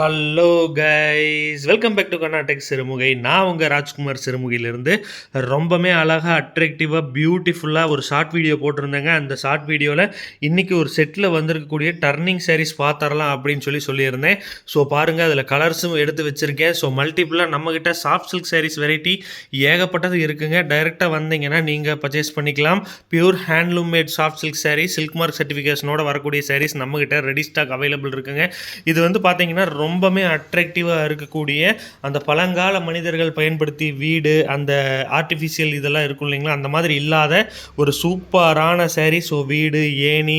Hello guys welcome back to Karnatak Sirumugai நான் உங்கள் ராஜ்குமார் சிறுமுகையிலேருந்து ரொம்பவே அழகாக அட்ராக்டிவாக பியூட்டிஃபுல்லாக ஒரு ஷார்ட் வீடியோ போட்டிருந்தேங்க. அந்த ஷார்ட் வீடியோவில் இன்றைக்கி ஒரு செட்டில் வந்திருக்கக்கூடிய டர்னிங் சாரீஸ் பார்த்துடலாம் அப்படின்னு சொல்லி சொல்லியிருந்தேன். ஸோ பாருங்கள் அதில் கலர்ஸும் எடுத்து வச்சுருக்கேன். ஸோ மல்டிப்புளாக நம்மக்கிட்ட சாஃப்ட் சில்க் சாரீஸ் வெரைட்டி ஏகப்பட்டது இருக்குங்க. டைரெக்டாக வந்தீங்கன்னா நீங்கள் பர்ச்சேஸ் பண்ணிக்கலாம். Pure handloom made soft silk sarees silk mark சர்டிஃபிகேஷனோட வரக்கூடிய சாரீஸ் நம்மக்கிட்ட ரெடி ஸ்டாக் அவைலபிள் இருக்குங்க. இது வந்து பார்த்தீங்கன்னா ரொம்பவே அட்ராக்டிவாக இருக்கக்கூடிய அந்த பழங்கால மனிதர்கள் பயன்படுத்தி வீடு அந்த ஆர்டிஃபிஷியல் இதெல்லாம் இருக்கும் இல்லைங்களா? அந்த மாதிரி இல்லாத ஒரு சூப்பரான சேரீ ஸோ வீடு ஏணி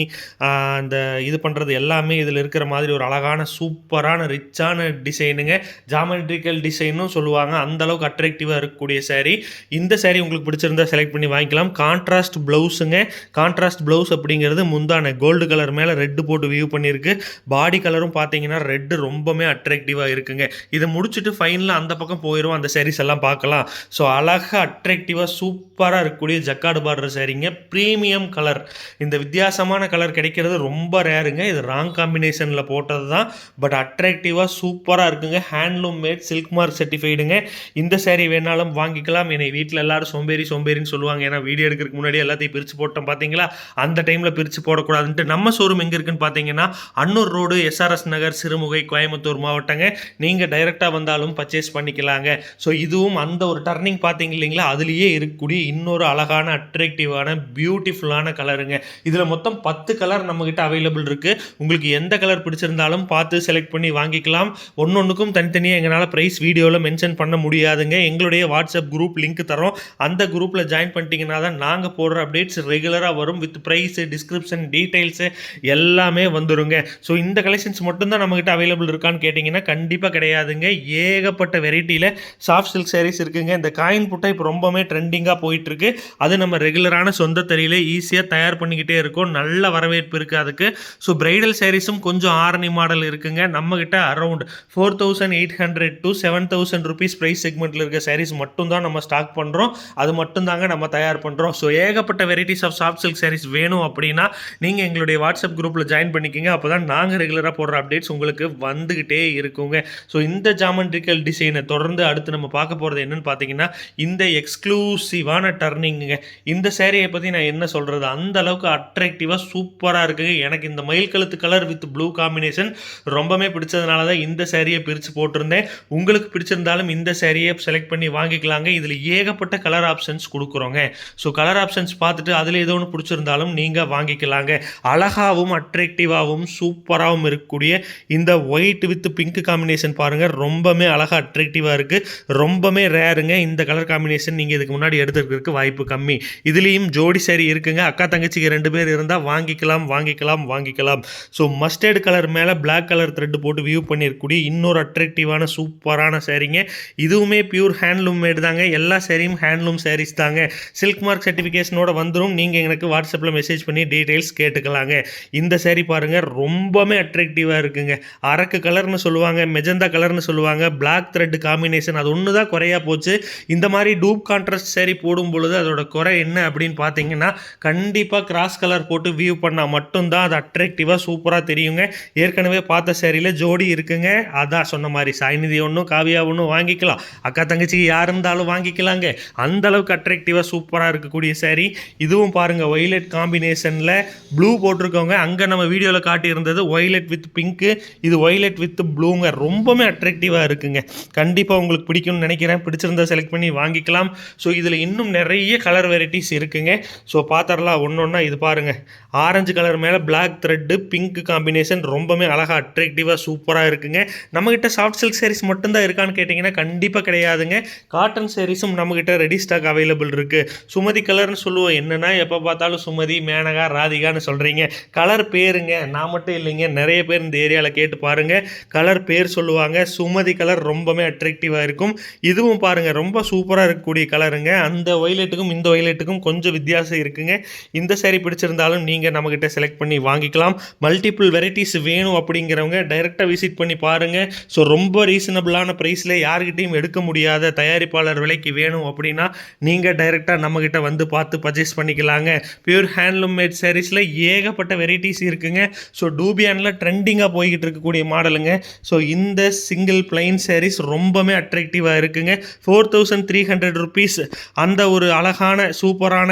அந்த இது பண்ணுறது எல்லாமே இதில் இருக்கிற மாதிரி ஒரு அழகான சூப்பரான ரிச்சான டிசைனுங்க ஜாமெட்ரிக்கல் டிசைனும் சொல்லுவாங்க. அந்த அளவுக்கு அட்ராக்டிவாக இருக்கக்கூடிய சேரீ இந்த சேரீ உங்களுக்கு பிடிச்சிருந்தா செலக்ட் பண்ணி வாங்கிக்கலாம். கான்ட்ராஸ்ட் ப்ளவுஸுங்க கான்ட்ராஸ்ட் ப்ளவுஸ் அப்படிங்கிறது முந்தான கோல்டு கலர் மேலே ரெட்டு போட்டு வியூ பண்ணியிருக்கு. பாடி கலரும் பார்த்தீங்கன்னா ரெட்டு ரொம்பவுமே அட்ராக்டிவாக இருக்குங்க. இதை முடிச்சுட்டு ஃபைனலாக அந்த பக்கம் போயிடும் அந்த சாரீஸ் எல்லாம் பார்க்கலாம். ஸோ அழகாக அட்ராக்டிவாக சூப்பராக இருக்கக்கூடிய ஜக்காடு பார்டர் சாரீங்க ப்ரீமியம் கலர் இந்த வித்தியாசமான கலர் கிடைக்கிறது ரொம்ப ரேருங்க இது ராங் காம்பினேஷனில் போட்டது தான் பட் அட்ராக்டிவாக சூப்பராக இருக்குங்க. ஹேண்ட்லூம் மேட் சில்க் மார்க் சர்டிஃபைடுங்க இந்த சேரீ வேணாலும் வாங்கிக்கலாம். என்னை வீட்டில் எல்லாரும் சோம்பேறி சோம்பேறின்னு சொல்லுவாங்க. ஏன்னா வீடியோ எடுக்கிறதுக்கு முன்னாடி எல்லாத்தையும் பிரித்து போட்டோம் பார்த்தீங்களா அந்த டைமில் பிரித்து போடக்கூடாதுன்ட்டு நம்ம ஷோரூம் எங்கே இருக்குன்னு பார்த்தீங்கன்னா அன்னூர் ரோடு எஸ்ஆர்எஸ் நகர் சிறுமுகை கோயம்புத்தூர் மாவட்டங்க. நீங்கள் டைரெக்டாக வந்தாலும் பர்ச்சேஸ் பண்ணிக்கலாங்க. ஸோ இதுவும் அந்த ஒரு டர்னிங் பார்த்தீங்க இல்லைங்களா? அதுலேயே இருக்கக்கூடிய இன்னொரு அழகான அட்ராக்டிவான பியூட்டிஃபுல்லான கலருங்க இதில் மொத்தம் பத்து கலர் நம்மக்கிட்ட அவைலபிள் இருக்குது உங்களுக்கு எந்த கலர் பிடிச்சிருந்தாலும் பார்த்து செலக்ட் பண்ணி வாங்கிக்கலாம். ஒன்று ஒன்றுக்கும் தனித்தனியாக எங்களால் ப்ரைஸ் வீடியோவில் மென்ஷன் பண்ண முடியாதுங்க. எங்களுடைய வாட்ஸ்அப் குரூப் லிங்க் தரோம். அந்த குரூப்பில் ஜாயின் பண்ணிட்டீங்கன்னா தான் நாங்கள் போடுற அப்டேட்ஸ் ரெகுலராக வரும் வித் ப்ரைஸு டிஸ்கிரிப்ஷன் டீட்டெயில்ஸு எல்லாமே வந்துருங்க. ஸோ இந்த கலெக்ஷன்ஸ் மட்டும்தான் நம்மக்கிட்ட அவைலபிள் இருக்கான்னு கேட்டிங்கன்னா கண்டிப்பாக கிடையாதுங்க. ஏகப்பட்ட வெரைட்டியில் சாஃப்ட் சில்க் சாரீஸ் இருக்குங்க. இந்த காயின் புட்டை இப்போ ரொம்பவே ட்ரெண்டிங்காக போயிட்டுருக்கு. அது நம்ம ரெகுலரான சொந்த தறியில் ஈஸியாக தயார் பண்ணிக்கிட்டே இருக்கோம். நல்ல வரவேற்பு இருக்குது அதுக்கு. ஸோ பிரைடல் சாரீஸும் கொஞ்சம் ஆரணி மாடல் இருக்குங்க. நம்மக்கிட்ட around four thousand eight hundred to seven thousand rupees price செக்மெண்ட்டில் இருக்க சாரீஸ் மட்டும்தான் நம்ம ஸ்டாக் பண்ணுறோம் அது மட்டும்தாங்க நம்ம தயார் பண்ணுறோம் ஸோ ஏகப்பட்ட varieties of soft silk sarees வேணும் அப்படின்னா நீங்கள் எங்களுடைய வாட்ஸ்அப் குரூப்பில் ஜாயின் பண்ணிக்கிங்க. அப்போ தான் நாங்கள் ரெகுலராக போடுற அப்டேட்ஸ் உங்களுக்கு வந்து வந்துக்கிட்டே இருக்குங்க. ஸோ இந்த ஜாமெண்ட்ரிக்கல் டிசைனை தொடர்ந்து அடுத்து நம்ம பார்க்க போகிறது என்னன்னு பார்த்தீங்கன்னா இந்த எக்ஸ்க்ளூசிவான டர்னிங்குங்க இந்த சேரீயை பற்றி நான் என்ன சொல்கிறது அந்த அளவுக்கு அட்ராக்டிவாக சூப்பராக இருக்குங்க. எனக்கு இந்த மயில் கழுத்து கலர் வித் ப்ளூ காம்பினேஷன் ரொம்பவே பிடிச்சதுனால தான் இந்த சேரீயை பிரித்து போட்டிருந்தேன். உங்களுக்கு பிடிச்சிருந்தாலும் இந்த சேரீயை செலக்ட் பண்ணி வாங்கிக்கலாங்க. இதில் ஏகப்பட்ட கலர் ஆப்ஷன்ஸ் கொடுக்குறோங்க. ஸோ கலர் ஆப்ஷன்ஸ் பார்த்துட்டு அதில் ஏதோ ஒன்று பிடிச்சிருந்தாலும் நீங்கள் வாங்கிக்கலாங்க. அழகாகவும் அட்ராக்டிவாகவும் சூப்பராகவும் இருக்கக்கூடிய இந்த ஒயிட் வித் பிங்க் காம்பினேஷன் பாருங்கள் ரொம்பவே அழகாக அட்ராக்டிவாக இருக்குது ரொம்பவே ரேருங்க இந்த கலர் காம்பினேஷன் நீங்கள் இதுக்கு முன்னாடி எடுத்துக்கிறதுக்கு வாய்ப்பு கம்மி. இதுலேயும் ஜோடி சாரி இருக்குங்க. அக்கா தங்கச்சிக்கு ரெண்டு பேர் இருந்தால் வாங்கிக்கலாம் வாங்கிக்கலாம் வாங்கிக்கலாம். ஸோ மஸ்டர்டு கலர் மேலே பிளாக் கலர் த்ரெட் போட்டு வியூ பண்ணியிருக்கக்கூடிய இன்னொரு அட்ராக்டிவான சூப்பரான சாரீங்க இதுவுமே பியூர் ஹேண்ட்லூம் மேடு தாங்க. எல்லா சாரியும் ஹேண்ட்லூம் சாரீஸ் தாங்க. சில்க் மார்க் சர்டிஃபிகேஷனோட வந்துடும் நீங்கள் எனக்கு வாட்ஸ்அப்பில் மெசேஜ் பண்ணி டீட்டெயில்ஸ் கேட்டுக்கலாங்க. இந்த saree பாருங்கள் ரொம்பவே அட்ராக்டிவாக இருக்குங்க. அரக்கு கலர் கலர்னு சொல்லுவாங்க மெஜந்தா கலர்னு சொல்லுவாங்க பிளாக் த்ரெட் காம்பினேஷன் அது ஒன்று தான் குறையா போச்சு. இந்த மாதிரி டூப் கான்ட்ராஸ்ட் சேரீ போடும் பொழுது அதோட குறை என்ன அப்படின்னு பார்த்தீங்கன்னா கண்டிப்பாக கிராஸ் கலர் போட்டு வியூ பண்ணால் மட்டும்தான் அது அட்ராக்டிவாக சூப்பராக தெரியுங்க. ஏற்கனவே பார்த்த சேரீல ஜோடி இருக்குங்க. அதான் சொன்ன மாதிரி சாய்நிதி ஒன்றும் காவியா ஒன்றும் வாங்கிக்கலாம். அக்கா தங்கச்சிக்கு யார் இருந்தாலும் வாங்கிக்கலாங்க. அந்த அளவுக்கு அட்ராக்டிவாக சூப்பராக இருக்கக்கூடிய சேரீ இதுவும் பாருங்க ஒய்லெட் காம்பினேஷனில் ப்ளூ போட்டிருக்கோங்க அங்கே நம்ம வீடியோவில் காட்டியிருந்தது ஒய்லெட் வித் பிங்க்கு இது ஒய்லெட் வித் ப்ளூங்க ரொம்பவே அட்ராக்டிவாக இருக்குங்க. கண்டிப்பாக உங்களுக்கு பிடிக்கும்னு நினைக்கிறேன். பிடிச்சிருந்தா செலக்ட் பண்ணி வாங்கிக்கலாம். ஸோ இதில் இன்னும் நிறைய கலர் வெரைட்டிஸ் இருக்குங்க. ஸோ பார்த்துடலாம் ஒன்று ஒன்றா இது பாருங்கள் ஆரஞ்சு கலர் மேலே பிளாக் த்ரெட்டு பிங்க் காம்பினேஷன் ரொம்பவே அழகாக அட்ராக்டிவாக சூப்பராக இருக்குங்க. நம்மக்கிட்ட சாஃப்ட் சில்க் சாரீஸ் மட்டும்தான் இருக்கான்னு கேட்டிங்கன்னா கண்டிப்பாக கிடையாதுங்க. காட்டன் சாரீஸும் நம்மக்கிட்ட ரெடி ஸ்டாக் அவைலபிள் இருக்குது சுமதி கலர்னு சொல்லுவோம். என்னென்னா எப்போ பார்த்தாலும் சுமதி மேனகா ராதிகான்னு சொல்கிறீங்க கலர் பேருங்க. நான் மட்டும் இல்லைங்க. நிறைய பேர் இந்த ஏரியாவில் கேட்டு பாருங்கள் கலர் பேர் சொல்லுவாங்க. சுமதி கலர் ரொம்பவே அட்ராக்டிவாக இருக்கும். இதுவும் பாருங்கள் ரொம்ப சூப்பராக இருக்கக்கூடிய கலருங்க. அந்த ஒய்லெட்டுக்கும் இந்த ஒய்லெட்டுக்கும் கொஞ்சம் வித்தியாசம் இருக்குங்க. இந்த சேரீ பிடிச்சிருந்தாலும் நீங்கள் நம்மக்கிட்ட செலக்ட் பண்ணி வாங்கிக்கலாம். மல்டிபிள் வெரைட்டிஸ் வேணும் அப்படிங்கிறவங்க டைரெக்டாக விசிட் பண்ணி பாருங்கள் ஸோ ரொம்ப ரீசனபிளான ப்ரைஸில் யார்கிட்டையும் எடுக்க முடியாத தயாரிப்பாளர் விலைக்கு வேணும் அப்படின்னா நீங்கள் டைரெக்டாக நம்மக்கிட்ட வந்து பார்த்து பர்ச்சேஸ் பண்ணிக்கலாங்க. பியூர் ஹேண்ட்லூம் மேட் சாரீஸில் ஏகப்பட்ட வெரைட்டிஸ் இருக்குங்க. ஸோ டூபியானில் ட்ரெண்டிங்காக போய்கிட்டு இருக்கக்கூடிய மாடலுங்க. இருக்குங்க. ஸோ இந்த சிங்கிள் பிளைன் சேரீஸ் ரொம்பவே அட்ராக்டிவாக இருக்குங்க. Four thousand three hundred rupees அந்த ஒரு அழகான சூப்பரான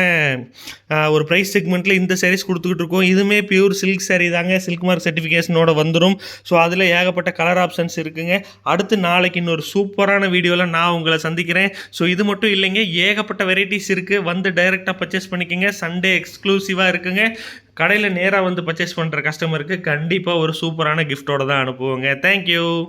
ஒரு ப்ரைஸ் செக்மெண்ட்டில் இந்த sarees கொடுத்துக்கிட்டு இருக்கோம். இதுவுமே பியூர் சில்க் saree தாங்க. சில்க் மார்க் சர்டிஃபிகேஷனோட வந்துடும் ஸோ அதில் ஏகப்பட்ட கலர் ஆப்ஷன்ஸ் இருக்குங்க. அடுத்து நாளைக்கு இன்னொரு சூப்பரான வீடியோவில் நான் உங்களை சந்திக்கிறேன். ஸோ இது மட்டும் இல்லைங்க. ஏகப்பட்ட வெரைட்டிஸ் இருக்குது வந்து டைரெக்டாக பர்ச்சேஸ் பண்ணிக்கோங்க. சண்டே எக்ஸ்க்ளூசிவாக இருக்குங்க. கடையில் நேராக வந்து பர்ச்சேஸ் பண்ணுற கஸ்டமருக்கு கண்டிப்பாக ஒரு சூப்பரான கிஃப்ட்டோடு தான் அனுப்புவோங்க. தேங்க்யூ